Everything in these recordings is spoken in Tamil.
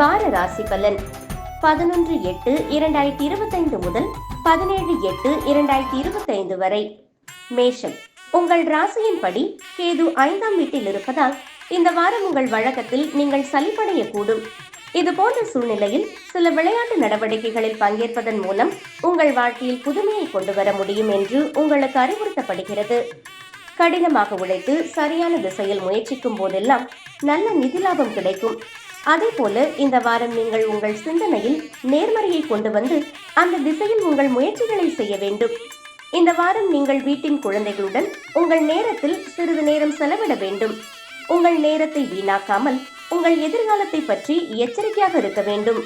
வார ராசி பலன் பதினொன்று எட்டு இரண்டாயிரத்தி இருபத்தைந்து முதல் பதினேழு எட்டு இரண்டாயிரத்தி இருபத்தைந்து வரை. மேஷம். உங்கள் ராசியின்படி கேது ஐந்தாம் வீட்டில் இருப்பதால் இந்த வாரம் உங்கள் வழக்கத்தில் நீங்கள் சலிப்படையக்கூடும். இது போன்ற சூழ்நிலையில் சில விளையாட்டு நடவடிக்கைகளில் பங்கேற்பதன் மூலம் உங்கள் வாழ்க்கையில் புதுமையை கொண்டு வர முடியும் என்று உங்களுக்கு அறிவுறுத்தப்படுகிறது. கடினமாக உழைத்து சரியான திசையில் முயற்சிக்கும் போதெல்லாம் நல்ல நிதி லாபம் கிடைக்கும். அதே போல இந்த வாரம் நீங்கள் உங்கள் சிந்தனையில் நேர்மறையை கொண்டு வந்து அந்த திசையில் உங்கள் முயற்சிகளை செய்ய வேண்டும். இந்த வாரம் நீங்கள் வீட்டின் குழந்தைகளுடன் உங்கள் நேரத்தில் சிறிது நேரம் செலவிட வேண்டும். உங்கள் நேரத்தை வீணாக்காமல் உங்கள் எதிர்காலத்தை பற்றி எச்சரிக்கையாக இருக்க வேண்டும்.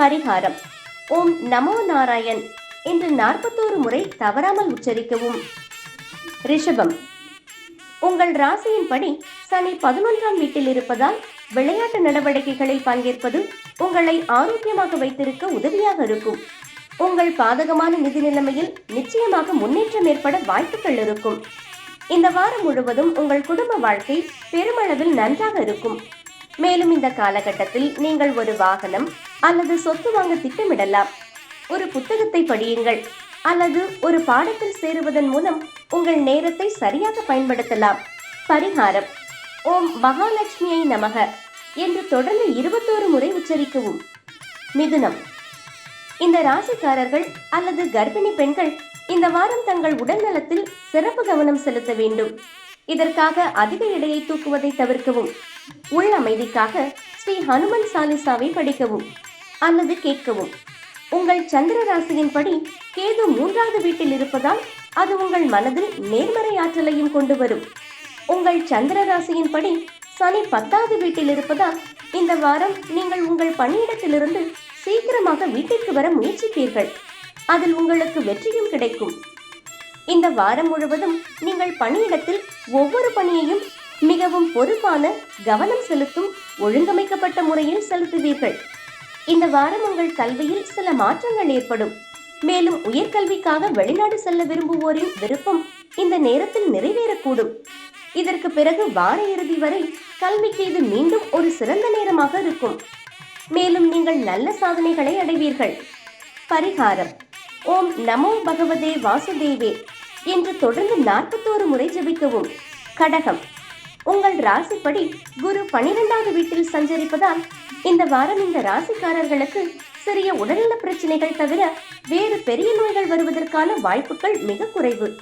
பரிகாரம். ஓம் நமோ நாராயண் என்று நாற்பத்தோரு முறை தவறாமல் உச்சரிக்கவும். ரிஷபம். உங்கள் ராசியின்படி சனி பதினொன்றாம் வீட்டில் இருப்பதால் விளையாட்டு நடவடிக்கைகளில் பங்கேற்பது உங்களை ஆரோக்கியமாக வைத்திருக்க உதவியாக இருக்கும். உங்கள் பாதகமான நிதி நிலைமையில் நிச்சயமாக முன்னேற்றம் ஏற்பட வாய்ப்புகள் இருக்கும். இந்த வாரம் முழுவதும் உங்கள் குடும்ப வாழ்க்கை பெருமளவில் நன்றாக இருக்கும். மேலும் இந்த காலகட்டத்தில் நீங்கள் ஒரு வாகனம் அல்லது சொத்து வாங்க திட்டமிடலாம். ஒரு புத்தகத்தை படியுங்கள் அல்லது ஒரு பாடத்தில் சேருவதன் மூலம் உங்கள் நேரத்தை சரியாக பயன்படுத்தலாம். பரிகாரம். ஓம் மகாலட்சுமியை நமக என்று தொடர்ந்து இருபத்தோரு முறை உச்சரிக்கவும். மிதுனம். இந்த ராசிக்காரர்கள் அல்லது கர்ப்பிணி பெண்கள் இந்த வாரம் தங்கள் உடல் நலத்தில் சிறப்பு கவனம் செலுத்த வேண்டும். இதற்காக அதிக எடையை தூக்குவதை தவிர்க்கவும். உள் அமைதிக்காக ஸ்ரீ ஹனுமன் சாலிசாவை படிக்கவும் அல்லது கேட்கவும். உங்கள் சந்திர ராசியின்படி கேது மூன்றாவது வீட்டில் இருப்பதால் அது உங்கள் மனதில் நேர்மறை ஆற்றலையும் கொண்டு வரும். உங்கள் சந்திர ராசியின்படி சனி பத்தாவது வீட்டில் இருப்பதால் இந்த வாரம் நீங்கள் உங்கள் பணியிடத்திலிருந்து சீக்கிரமாக வீட்டிற்கு வர முயற்சிப்பீர்கள். அதில் உங்களுக்கு வெற்றியும் கிடைக்கும். இந்த வாரம் முழுவதும் நீங்கள் பணியிடத்தில் ஒவ்வொரு பணியையும் மிகவும் பொறுப்பான கவனம் செலுத்தும் ஒழுங்கமைக்கப்பட்ட முறையில் செலுத்துவீர்கள். இந்த வாரம் உங்கள் கல்வியில் சில மாற்றங்கள் ஏற்படும். மேலும் உயர்கல்விக்காக வெளிநாடு செல்ல விரும்புவோரின் விருப்பம் இந்த நேரத்தில் நிறைவேறக்கூடும். இதற்கு பிறகு வார இறுதி வரை கல்விக்கு இது மீண்டும் ஒரு சிறந்த நேரமாக இருக்கும். மேலும் நீங்கள் நல்ல சாதனைகளை அடைவீர்கள். பரிகாரம். ஓம் நமோ பகவதே வாசுதேவே என்று தொடர்ந்து நாற்பத்தோரு முறை ஜபிக்கவும். கடகம். உங்கள் ராசிப்படி குரு பனிரெண்டாவது வீட்டில் சஞ்சரிப்பதால் இந்த வாரம் இந்த ராசிக்காரர்களுக்கு சிறிய உடல்நல பிரச்சனைகள் தவிர வேறு பெரிய நோய்கள் வருவதற்கான வாய்ப்புகள் மிக குறைவு.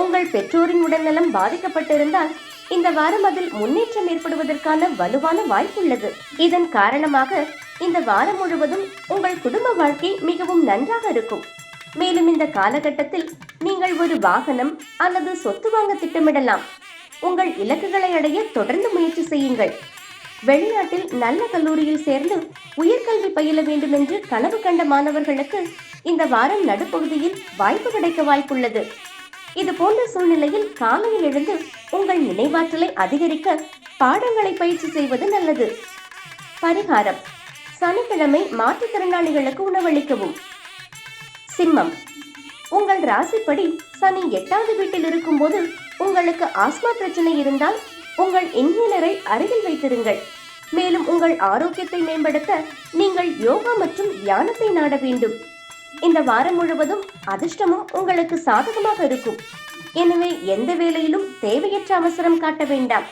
உங்கள் பெற்றோரின் உடல்நலம் பாதிக்கப்பட்டிருந்தால் இந்த வாரம் அதில் முன்னேற்றம் ஏற்படுவதற்கான வலுவான வாய்ப்புள்ளது. இதன் காரணமாக இந்த வாரம் முழுவதும் உங்கள் குடும்ப வாழ்க்கை மிகவும் நன்றாக இருக்கும். மேலும் இந்த காலகட்டத்தில் நீங்கள் ஒரு வாகனம் அல்லது சொத்து வாங்க திட்டமிடலாம். உங்கள் இலக்குகளை அடைய தொடர்ந்து முயற்சி செய்யுங்கள். வெளிநாட்டில் நல்ல கல்லூரியில் சேர்ந்து உயர்கல்வி பயில வேண்டும் என்று கனவு கண்ட மாணவர்களுக்கு இந்த வாரம் நடுப்பகுதியில் வாய்ப்பு கிடைக்க வாய்ப்புள்ளது. இது போன்ற சூழ்நிலையில் காலையில் எழுந்து உங்கள் நினைவாற்றலை அதிகரிக்க பாடங்களை பயிற்சி செய்வது நல்லது. பரிகாரம். சனிக்கிழமை மாற்றுத்திறனாளிகளுக்கு உணவளிக்கவும். சிம்மம். உங்கள் ராசிப்படி சனி எட்டாவது வீட்டில் இருக்கும்போது உங்களுக்கு ஆஸ்மா பிரச்சனை இருந்தால் உங்கள் இன்ஹேலரை அருகில் வைத்திருங்கள். மேலும் உங்கள் ஆரோக்கியத்தை மேம்படுத்த நீங்கள் யோகா மற்றும் தியானத்தை நாட வேண்டும். இந்த வாரம் முழுவதும் அதிர்ஷ்டமும் உங்களுக்கு சாதகமாக இருக்கும். எனவே எந்த வேலையிலும் தேவையற்ற அவசரம் காட்ட வேண்டாம்.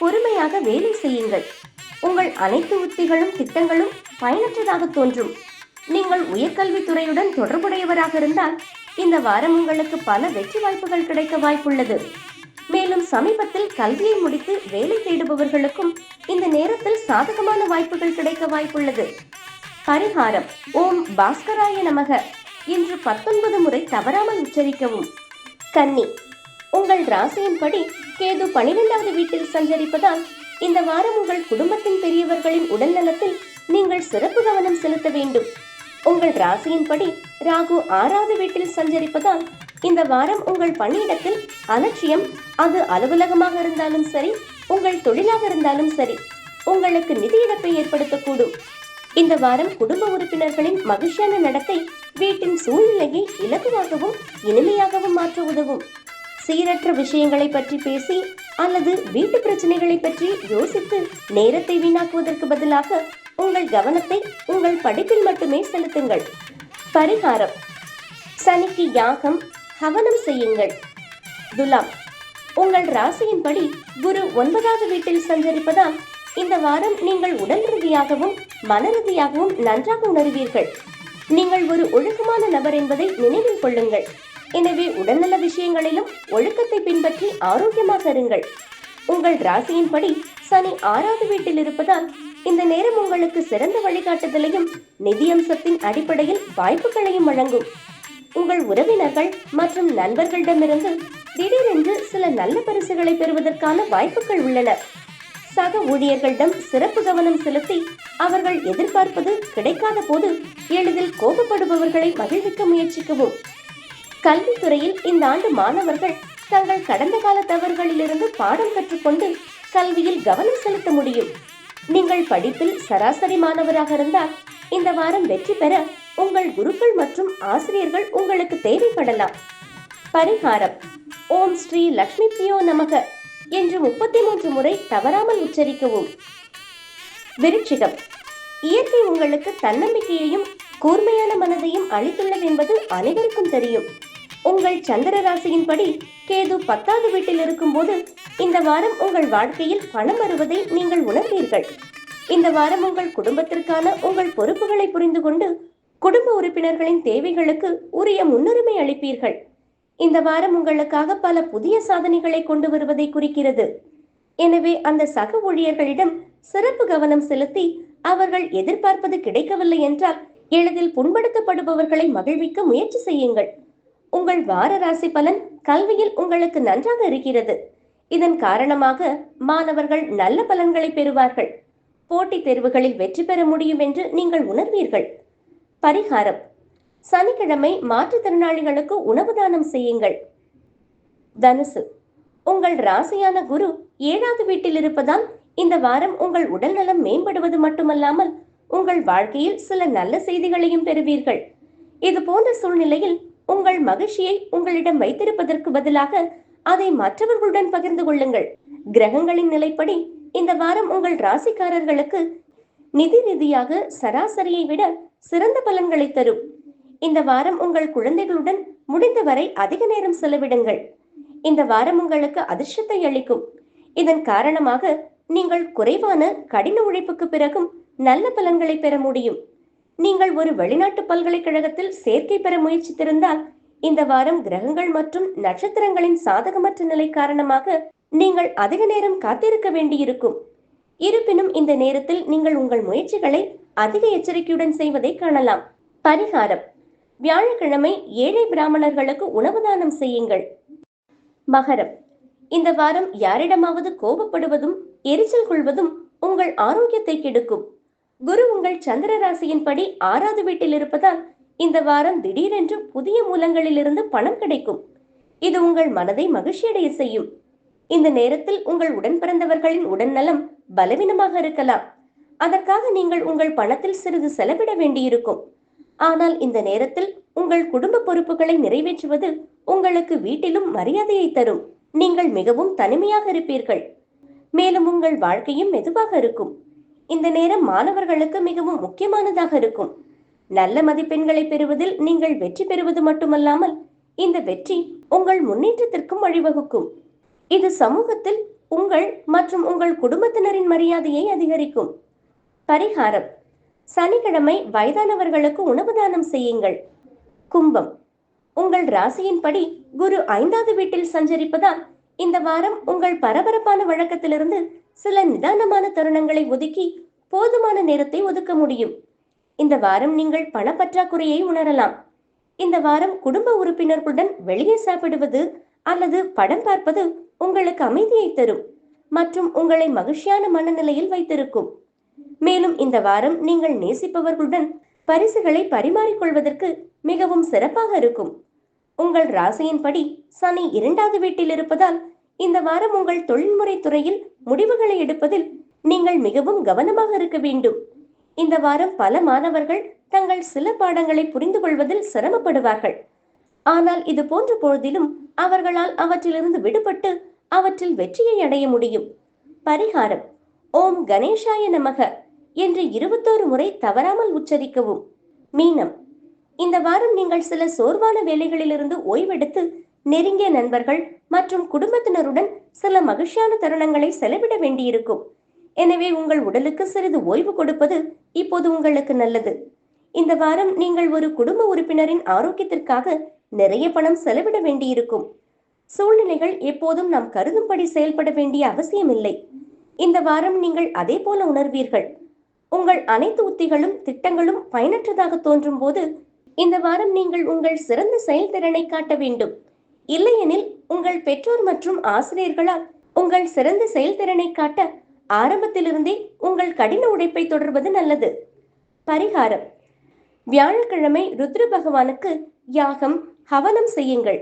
பொறுமையாக வேலை செய்யுங்கள். உங்கள் அனைத்து உத்திகளும் திட்டங்களும் பயனற்றதாக தோன்றும். நீங்கள் உயர்கல்வித்துறையுடன் தொடர்புடையவராக இருந்தால் இந்த வாரம் உங்களுக்கு பல வெற்றி வாய்ப்புகள் கிடைக்க வாய்ப்புள்ளது. மேலும் சமீபத்தில் கல்வியை முடித்து வேலை தேடுபவர்களுக்கும் இந்த நேரத்தில் சாதகமான வாய்ப்புகள் கிடைக்க வாய்ப்புள்ளது. பரிகாரம். ஓம் பாஸ்கராய நமக. என்று பத்தொன்பது முறை தவறாமல் உச்சரிக்கவும். கன்னி உங்கள் ராசியின்படி கேது பனிரெண்டாவது வீட்டில் சஞ்சரிப்பதால் இந்த வாரம் உங்கள் குடும்பத்தின் பெரியவர்களின் உடல் நலத்தில் நீங்கள் சிறப்பு கவனம் செலுத்த வேண்டும். உங்கள் ராசியின்படி ராகு ஆறாவது வீட்டில் சஞ்சரிப்பதால் இந்த வாரம் உங்கள் பணியிடத்தில் அலட்சியம் அது அலுவலகமாக இருந்தாலும் சரி உங்கள் தொழிலாக இருந்தாலும் சரி உங்களுக்கு நிதி இழப்பை ஏற்படுத்தக்கூடும். இந்த வாரம் குடும்ப உறுப்பினர்களின் மகிழ்ச்சியான நடத்தை வீட்டின் சூழ்நிலையை இலகுவாகவும் இனிமையாகவும் மாற்ற உதவும். சீரற்ற விஷயங்களை பற்றி பேசி அல்லது வீட்டு பிரச்சனைகளை பற்றி யோசித்து நேரத்தை வீணாக்குவதற்கு பதிலாக உங்கள் கவனத்தை உங்கள் படிப்பில் மட்டுமே செலுத்துங்கள். பரிகாரம். சனிக்கு யாகம் ஹவனம் செய்யுங்கள். துலாம். உங்கள் ராசியின்படி குரு ஒன்பதாவது வீட்டில் சஞ்சரிப்பதால் இந்த வாரம் நீங்கள் உடல் ரீதியாகவும் மன ரீதியாகவும் நன்றாக உணர்வீர்கள். நீங்கள் ஒரு ஒழுக்கமான நபர் என்பதை நினைவில் கொள்ளுங்கள். எனவே உடல்நல விஷயங்களிலும் ஒழுக்கத்தை பின்பற்றி ஆரோக்கியமாக இருங்கள். உங்கள் ராசியின்படி சனி ஆறாவது வீட்டில் இருப்பதால் இந்த நேரம் உங்களுக்கு சிறந்த வழிகாட்டுதலையும் நிதியம்சத்தின் அடிப்படையில் வாய்ப்புகளையும் வழங்கும். உங்கள் உறவினர்கள் மற்றும் நண்பர்களிடமிருந்து திடீரென்று சில நல்ல பரிசுகளை பெறுவதற்கான வாய்ப்புகள் உள்ளன. சக ஊழியர்களிடம் சிறப்பு கவனம் செலுத்தி அவர்கள் எதிர்பார்ப்பது கிடைக்காத போது எளிதில் கோபப்படுபவர்களை மகிழ்விக்க முயற்சிக்கவும். கல்வித்துறையில் இந்த ஆண்டு மாணவர்கள் தங்கள் கடந்த கால தவறுகளிலிருந்து பாடம் கற்றுக்கொண்டு கல்வியில் கவனம் செலுத்த முடியும். நீங்கள் படிப்பில் சராசரி மாணவராக இருந்தால் இந்த வாரம் வெற்றி பெற உங்கள் குருக்கள் மற்றும் ஆசிரியர்கள் உங்களுக்கு தேவைப்படலாம். பரிகாரம். ஓம் ஸ்ரீ லக்ஷ்மி பியோ நமக. என்று முப்பத்தி மூன்று முறை தவறாமல் உச்சரிக்கவும். விருட்சிகம் இயற்கை உங்களுக்கு தன்னம்பிக்கையையும் கூர்மையான மனதையும் அளித்துள்ளது என்பது அனைவருக்கும் தெரியும். உங்கள் சந்திர ராசியின்படி கேது பத்தாவது வீட்டில் இருக்கும்போது இந்த வாரம் உங்கள் வாழ்க்கையில் பணம் வருவதை நீங்கள் உணர்வீர்கள் இந்த வாரம் உங்கள் குடும்பத்திற்கான உங்கள் பொறுப்புகளை புரிந்து கொண்டு குடும்ப உறுப்பினர்களின் தேவைகளுக்கு உரிய முன்னுரிமை அளிப்பீர்கள். இந்த வாரம் உங்களுக்காக பல புதிய சாதனைகளை கொண்டு வருவதை குறிக்கிறது. எனவே அந்த சக ஊழியர்களிடம் சிறப்பு கவனம் செலுத்தி அவர்கள் எதிர்பார்ப்பது கிடைக்கவில்லை என்றால் எளிதில் புண்படுத்தப்படுபவர்களை மகிழ்விக்க முயற்சி செய்யுங்கள். உங்கள் வார ராசி பலன் கல்வியில் உங்களுக்கு நன்றாக இருக்கிறது. இதன் காரணமாக மாணவர்கள் நல்ல பலன்களை பெறுவார்கள். போட்டித் தேர்வுகளில் வெற்றி பெற முடியும் என்று நீங்கள் உணர்வீர்கள். பரிகாரம். சனிக்கிழமை மாற்றுத்திறனாளிகளுக்கு உணவு தானம் செய்யுங்கள். தனுசு. உங்கள் ராசியான குரு ஏழாவது வீட்டில் இருப்பதால் இந்த வாரம் உங்கள் உடல் நலம் மேம்படுவது மட்டுமல்லாமல் உங்கள் வாழ்க்கையில் சில நல்ல செய்திகளையும் பெறுவீர்கள். இது போன்ற சூழ்நிலையில் உங்கள் மகிழ்ச்சியை உங்களிடம் வைத்திருப்பதற்கு பதிலாக அதை மற்றவர்களுடன் பகிர்ந்து கொள்ளுங்கள். கிரகங்களின் நிலைப்படி இந்த வாரம் உங்கள் ராசிக்காரர்களுக்கு நிதி ரீதியாக சராசரியை விட சிறந்த பலன்களை தரும். இந்த வாரம் உங்கள் குழந்தைகளுடன் முடிந்தவரை அதிக நேரம் செலவிடுங்கள். இந்த வாரம் உங்களுக்கு அதிர்ஷ்டத்தை அளிக்கும். இதன் காரணமாக நீங்கள் குறைவான கடின உழைப்புக்கு பிறகும் நல்ல பலன்களை பெற முடியும். நீங்கள் ஒரு வெளிநாட்டு பல்கலைக்கழகத்தில் சேர்க்கை பெற முயற்சித்திருந்தால் இந்த வாரம் கிரகங்கள் மற்றும் நட்சத்திரங்களின் சாதகமற்ற நிலை காரணமாக நீங்கள் அதிக நேரம் காத்திருக்க வேண்டியிருக்கும். இருப்பினும் இந்த நேரத்தில் நீங்கள் உங்கள் முயற்சிகளை அதிக எச்சரிக்கையுடன் செய்வதை காணலாம். பரிகாரம். வியாழக்கிழமை ஏழை பிராமணர்களுக்கு உணவு தானம் செய்யுங்கள். மகரம். இந்த வாரம் யாரிடமாவது கோபப்படுவதும் எரிச்சல் கொள்வதும் உங்கள் ஆரோக்கியத்தை கெடுக்கும். குரு உங்கள் சந்திர ராசியின்படி ஆறாவது வீட்டில் இருப்பதால் இந்த வாரம் திடீரென்று புதிய மூலங்களிலிருந்து பணம் கிடைக்கும். இது உங்கள் மனதை மகிழ்ச்சியடைய செய்யும். இந்த நேரத்தில் உங்கள் உடன் பிறந்தவர்களின் உடல்நலம் பலவீனமாக இருக்கலாம். அதற்காக நீங்கள் உங்கள் பணத்தில் சிறிது செலவிட வேண்டியிருக்கும். ஆனால் இந்த நேரத்தில் உங்கள் குடும்ப பொறுப்புகளை நிறைவேற்றுவது உங்களுக்கு வீட்டிலும் மரியாதையை தரும். நீங்கள் மிகவும் தனிமையாக இருப்பீர்கள். மேலும் உங்கள் வாழ்க்கையும் மெதுவாக இருக்கும். இந்த நேரம் மாணவர்களுக்கு மிகவும் முக்கியமானதாக இருக்கும். நல்ல மதிப்பெண்களை பெறுவதில் நீங்கள் வெற்றி பெறுவது மட்டுமல்லாமல் இந்த வெற்றி உங்கள் முன்னேற்றத்திற்கும் வழிவகுக்கும். இது சமூகத்தில் உங்கள் மற்றும் உங்கள் குடும்பத்தினரின் மரியாதையை அதிகரிக்கும். பரிகாரம். சனிக்கிழமை வயதானவர்களுக்கு உணவு தானம் செய்யுங்கள். கும்பம். உங்கள் ராசியின்படி குரு ஐந்தாவது வீட்டில் சஞ்சரிப்பதால் இந்த வாரம் உங்கள் பரபரப்பான வழக்கத்திலிருந்து சில நிதானமான தருணங்களை ஒதுக்கி போதுமான நேரத்தை ஒதுக்க முடியும். இந்த வாரம் நீங்கள் பணப்பற்றாக்குறையை உணரலாம். இந்த வாரம் குடும்ப உறுப்பினர்களுடன் வெளியே சாப்பிடுவது அல்லது படம் பார்ப்பது உங்களுக்கு அமைதியை தரும் மற்றும் உங்களை மகிழ்ச்சியான மனநிலையில் வைத்திருக்கும். மேலும் இந்த வாரம் நீங்கள் நேசிப்பவர்களுடன் பரிசுகளை பரிமாறிக்கொள்வதற்கு மிகவும் சிறப்பாக இருக்கும். உங்கள் ராசியின்படி சனி இரண்டாவது வீட்டில் இருப்பதால் இந்த வாரம் உங்கள் தொழில்முறை துறையில் முடிவுகளை எடுப்பதில் நீங்கள் மிகவும் கவனமாக இருக்க வேண்டும். இந்த வாரம் பல மாணவர்கள் தங்கள் சில பாடங்களை புரிந்து கொள்வதில் சிரமப்படுவார்கள். ஆனால் இது போன்ற பொழுதிலும் அவர்களால் அவற்றிலிருந்து விடுபட்டு அவற்றில் வெற்றியை அடைய முடியும். பரிகாரம். ஓம் கணேஷாய நமக. என்று இருபத்தோரு முறை தவறாமல் உச்சரிக்கவும். மீனம். இந்த வாரம் நீங்கள் சில சோர்வான வேலைகளிலிருந்து ஓய்வெடுத்து நெருங்கிய நண்பர்கள் மற்றும் குடும்பத்தினருடன் சில மகிழ்ச்சியான தருணங்களை செலவிட வேண்டியிருக்கும். எனவே உங்கள் உடலுக்கு சிறிது ஓய்வு கொடுப்பது இப்போது உங்களுக்கு நல்லது. இந்த வாரம் நீங்கள் ஒரு குடும்ப உறுப்பினரின் ஆரோக்கியத்திற்காக நிறைய பணம் செலவிட வேண்டியிருக்கும். சூழ்நிலைகள் எப்போதும் நாம் கருதும்படி செயல்பட வேண்டிய அவசியமில்லை. இந்த வாரம் நீங்கள் அதே போல உணர்வீர்கள். உங்கள் அனைத்து உத்திகளும் திட்டங்களும் பயனற்றதாக தோன்றும் போது இந்த வாரம் நீங்கள் உங்கள் சிறந்த செயல்திறனை காட்ட வேண்டும். இல்லையெனில் உங்கள் பெற்றோர் மற்றும் ஆசிரியர்களால் உங்கள் சிறந்த செயல்திறனை காட்ட ஆரம்பத்திலிருந்தே உங்கள் கடின உழைப்பை தொடர்வது நல்லது. பரிகாரம். வியாழக்கிழமை ருத்ர பகவானுக்கு யாகம் ஹவனம் செய்யுங்கள்.